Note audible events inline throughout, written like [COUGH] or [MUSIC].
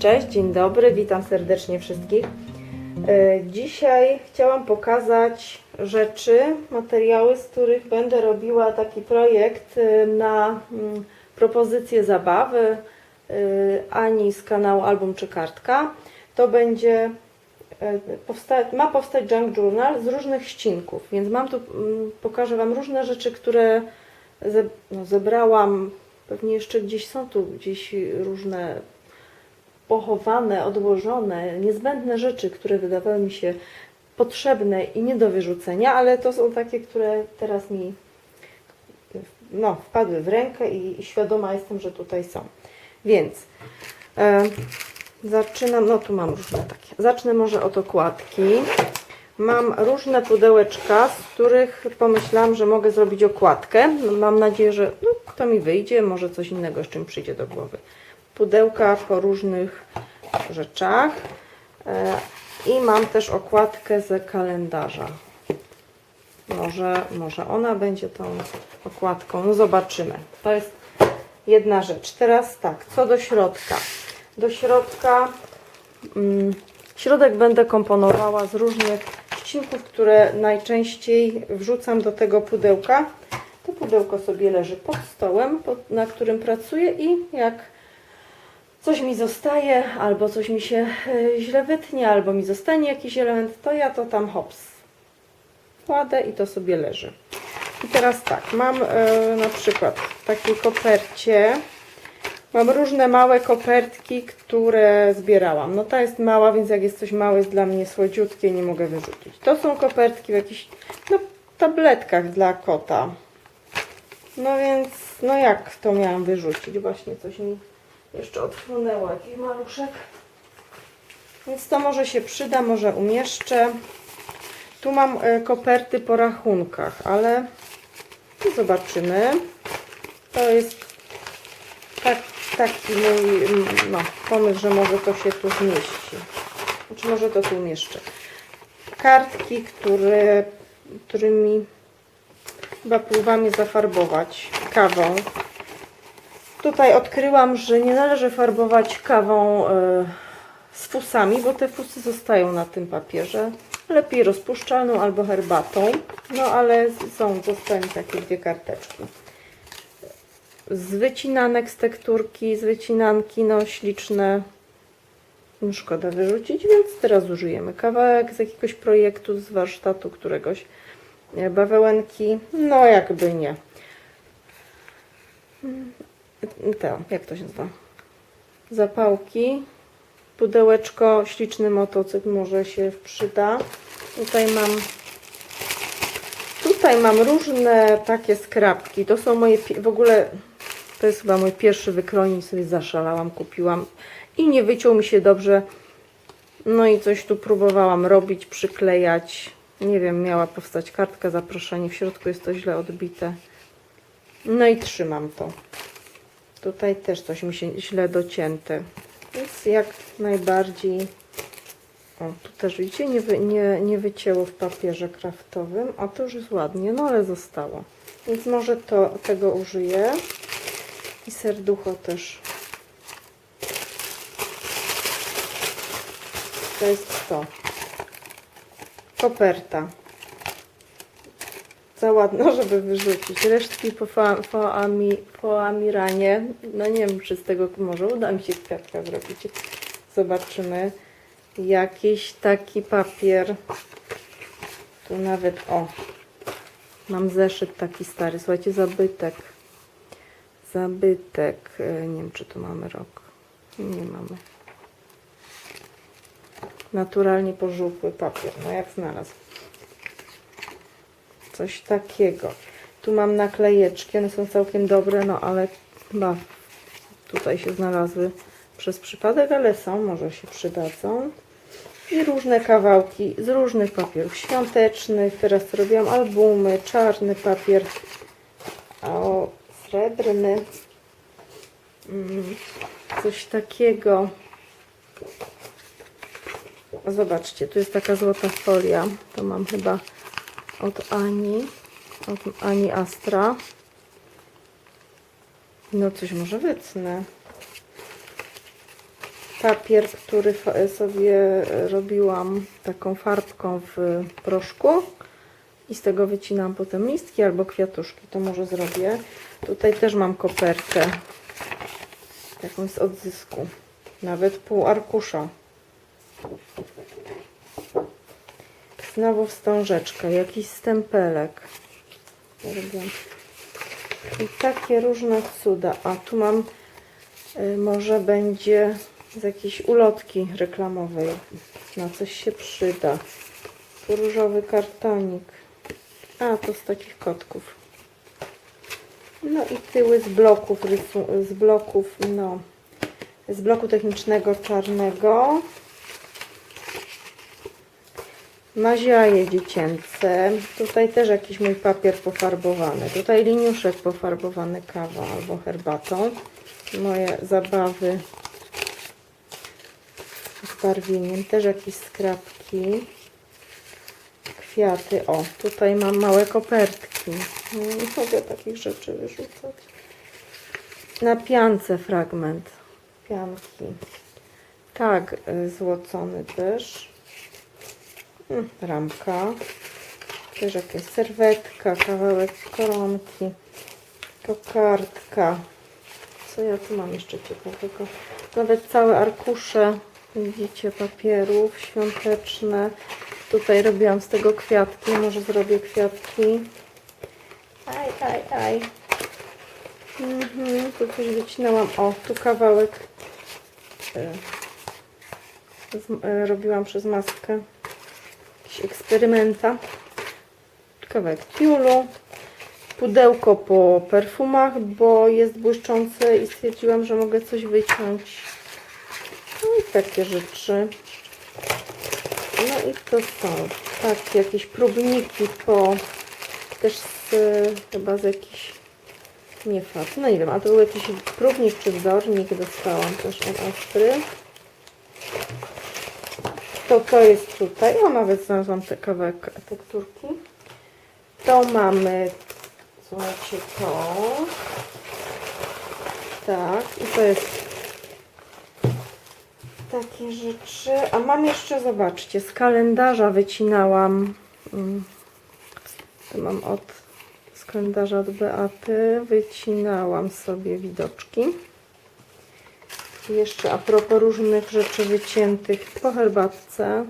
Cześć, dzień dobry, witam serdecznie wszystkich. E, Dzisiaj chciałam pokazać rzeczy, materiały, z których będę robiła taki projekt e, na mm, propozycję zabawy e, Ani z kanału Album czy Kartka. To będzie ma powstać Junk Journal z różnych ścinków, więc mam tu, mm, pokażę Wam różne rzeczy, które no, zebrałam. Pewnie jeszcze gdzieś są tu gdzieś różne pochowane, odłożone, niezbędne rzeczy, które wydawały mi się potrzebne i nie do wyrzucenia, ale to są takie, które teraz mi no, wpadły w rękę i, i świadoma jestem, że tutaj są. Więc e, zaczynam, no tu mam różne takie. Zacznę może od okładki. Mam różne pudełeczka, z których pomyślałam, że mogę zrobić okładkę. Mam nadzieję, że no, to mi wyjdzie, może coś innego jeszcze mi przyjdzie do głowy. Pudełka po różnych rzeczach. E, I mam też okładkę z kalendarza. Może, może ona będzie tą okładką. No zobaczymy. To jest jedna rzecz. Teraz tak, co do środka. Do środka mm, środek będę komponowała z różnych ścinków, które najczęściej wrzucam do tego pudełka. To pudełko sobie leży pod stołem, pod, na którym pracuję i jak coś mi zostaje, albo coś mi się e, źle wytnie, albo mi zostanie jakiś element, to ja to tam hops kładę i to sobie leży. I teraz tak, mam e, na przykład w takiej kopercie, mam różne małe kopertki, które zbierałam. No ta jest mała, więc jak jest coś małe, jest dla mnie słodziutkie, nie mogę wyrzucić. To są kopertki w jakichś no, tabletkach dla kota. No więc, no jak to miałam wyrzucić? Właśnie coś mi jeszcze odchłonęło, jakiś maluszek. Więc to może się przyda, może umieszczę. Tu mam e, koperty po rachunkach, ale zobaczymy. To jest tak, taki mój no, pomysł, że może to się tu zmieści. Znaczy może to tu umieszczę. Kartki, które, którymi chyba próbowałam zafarbować kawą. Tutaj odkryłam, że nie należy farbować kawą e, z fusami, bo te fusy zostają na tym papierze. Lepiej rozpuszczalną albo herbatą. No ale są, zostały takie dwie karteczki. Z wycinanek z tekturki, z wycinanki, no śliczne. No, Szkoda wyrzucić, więc teraz użyjemy kawałek z jakiegoś projektu, z warsztatu któregoś e, bawełenki. No jakby nie. Te, jak to się nazywa? Zapałki. Pudełeczko, śliczny motocykl może się przyda. Tutaj mam Tutaj mam różne takie skrapki. To są moje, w ogóle to jest chyba mój pierwszy wykronik, sobie zaszalałam, kupiłam i nie wyciął mi się dobrze. No i coś tu próbowałam robić, przyklejać. Nie wiem, miała powstać kartka zaproszenie, w środku jest to źle odbite. No i trzymam to. Tutaj też coś mi się źle docięte. Więc jak najbardziej o, tu też widzicie, nie, wy, nie, nie wycięło w papierze kraftowym, a to już jest ładnie, no ale zostało. Więc może to, tego użyję. I serducho też. To jest to. Koperta. Za ładno, żeby wyrzucić. Resztki po, fa, po, ami, po amiranie. No nie wiem, czy z tego może uda mi się kwiatka zrobić. Zobaczymy jakiś taki papier. Tu nawet, o, mam zeszyt taki stary, słuchajcie, zabytek. Zabytek, e, nie wiem czy tu mamy rok. Nie mamy. Naturalnie pożółkły papier, no jak znalazł. Coś takiego. Tu mam naklejeczki, one są całkiem dobre, no ale chyba tutaj się znalazły przez przypadek, ale są, może się przydadzą. I różne kawałki z różnych papierów świątecznych. Teraz robiłam albumy, czarny papier, o, srebrny. Mm, coś takiego. Zobaczcie, tu jest taka złota folia. To mam chyba od Ani, od Ani Astra. No coś może wycnę. papier, który sobie robiłam taką farbką w proszku i z tego wycinam potem listki albo kwiatuszki, to może zrobię. Tutaj też mam kopertę, taką z odzysku, nawet pół arkusza. Znowu wstążeczka, jakiś stempelek. I takie różne cuda. A tu mam, y, może będzie z jakiejś ulotki reklamowej. Na coś się przyda. Tu różowy kartonik. A, to z takich kotków. No i tyły z bloków, z bloków, no, z bloku technicznego czarnego. Maziaje dziecięce. Tutaj też jakiś mój papier pofarbowany. Tutaj liniuszek pofarbowany kawą albo herbatą. Moje zabawy z barwieniem. Też jakieś skrapki. Kwiaty. O, tutaj mam małe kopertki. No, Nie mogę takich rzeczy wyrzucać. Na piance fragment pianki. Tak, złocony też. Ramka. Też jakaś serwetka, kawałek koronki, kokardka. Co ja tu mam jeszcze ciekawego? Nawet całe arkusze, widzicie, papierów świąteczne. Tutaj robiłam z tego kwiatki, może zrobię kwiatki. Aj, aj, aj. Mhm, tu coś wycinałam. O, tu kawałek e, e, robiłam przez maskę eksperymenta. Kawałek tiulu. Pudełko po perfumach, bo jest błyszczące i stwierdziłam, że mogę coś wyciąć. No i takie rzeczy. No i to są takie jakieś próbniki po też z, chyba z jakichś nie fakt, no nie wiem, a to był jakiś próbnik czy wzornik dostałam też od Astry. To to jest tutaj, o nawet znalazłam te kawałek tekturki. To mamy, słuchajcie, to. Tak, i to jest takie rzeczy. A mam jeszcze, zobaczcie, z kalendarza wycinałam. mm, To mam od z kalendarza od Beaty. Wycinałam sobie widoczki. Jeszcze a propos różnych rzeczy wyciętych po herbatce.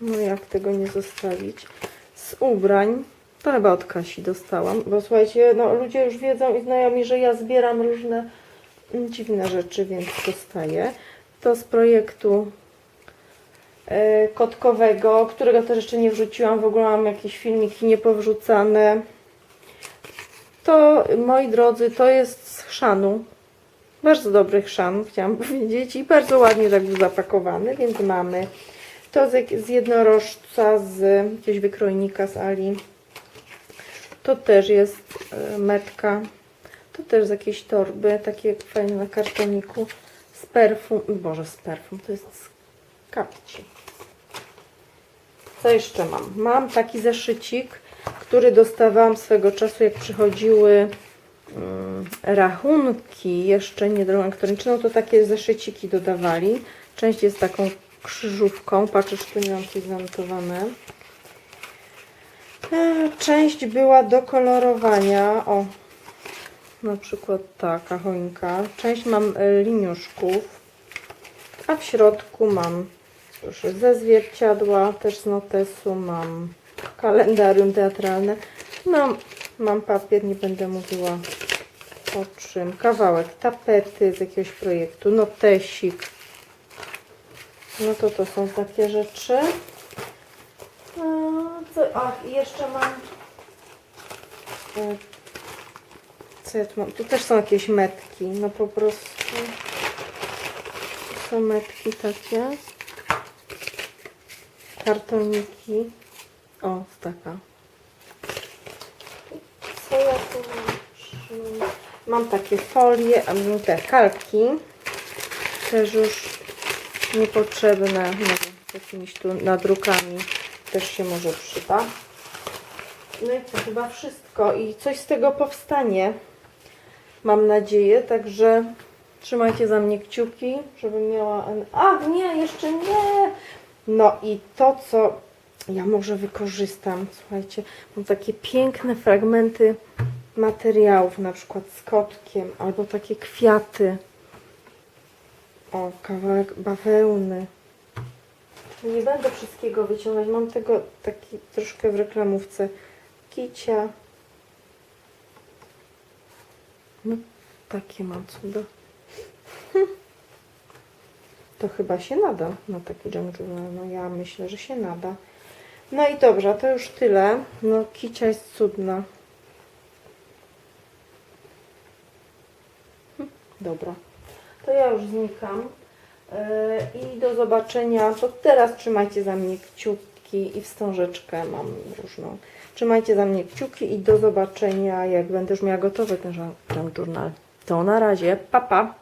No jak tego nie zostawić? Z ubrań. To chyba od Kasi dostałam, bo słuchajcie, no ludzie już wiedzą i znajomi, że ja zbieram różne mm, dziwne rzeczy, więc dostaję. To z projektu e, kotkowego, którego też jeszcze nie wrzuciłam. W ogóle mam jakieś filmiki niepowrzucane. To, moi drodzy, to jest z chrzanu. Bardzo dobry chrzan, chciałam [LAUGHS] powiedzieć. I bardzo ładnie tak był zapakowany, więc mamy to z, z jednorożca, z jakiegoś wykrojnika z Ali. To też jest e, metka. To też z jakiejś torby, takie fajne na kartoniku. Z perfum, boże z perfum, to jest z kapci. Co jeszcze mam? Mam taki zeszycik, który dostawałam swego czasu, jak przychodziły rachunki, jeszcze nie drogą elektroniczną, to takie zeszyciki dodawali. Część jest taką krzyżówką, patrzę, czy tu nie mam coś zanotowane. E, Część była do kolorowania, o, na przykład taka choinka. Część mam e, liniuszków, a w środku mam proszę, ze zwierciadła, też z notesu mam kalendarium teatralne. No, mam papier, nie będę mówiła o czym. Kawałek tapety z jakiegoś projektu, notesik. No to to są takie rzeczy. Ach, i jeszcze mam e, co ja tu mam? Tu też są jakieś metki. No po prostu są metki takie. Kartoniki. O, taka. Co ja tu mam? jeszcze? Mam takie folie, te kalki. Też już niepotrzebne. Nie wiem, z jakimiś tu nadrukami też się może przyda. No i to chyba wszystko. I coś z tego powstanie. Mam nadzieję, także Trzymajcie za mnie kciuki, żebym miała... A, nie, jeszcze nie! No i to, co ja może wykorzystam, słuchajcie, mam takie piękne fragmenty materiałów, na przykład z kotkiem, albo takie kwiaty. O, kawałek bawełny. Nie będę wszystkiego wyciągać, mam tego taki troszkę w reklamówce. Kicia. No, takie mam cuda. To chyba się nada na taki journal. No ja myślę, że się nada. No i dobrze, to już tyle. No kicia jest cudna. Dobra. To ja już znikam. Yy, I do zobaczenia. To teraz trzymajcie za mnie kciuki i wstążeczkę mam różną. Trzymajcie za mnie kciuki i do zobaczenia, jak będę już miała gotowy ten junk journal. To na razie. Pa, pa.